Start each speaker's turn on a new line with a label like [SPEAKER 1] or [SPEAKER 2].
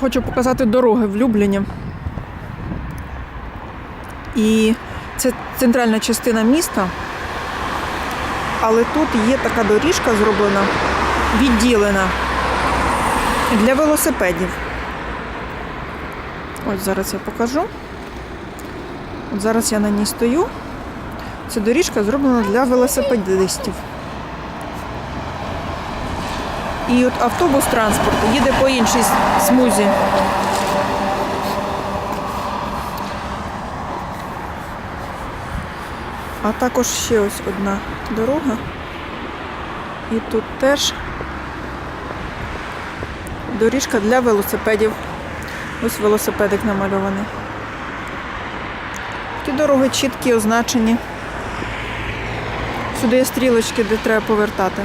[SPEAKER 1] Хочу показати дороги в Любліні. І це центральна частина міста. Але тут є така доріжка зроблена, відділена для велосипедів. Ось зараз я покажу. От зараз я на ній стою. Ця доріжка зроблена для велосипедистів. І от автобус транспорту їде по іншій смузі. А також ще ось одна дорога. І тут теж доріжка для велосипедів. Ось велосипедик намальований. Такі дороги чіткі, означені. Сюди є стрілочки, де треба повертати.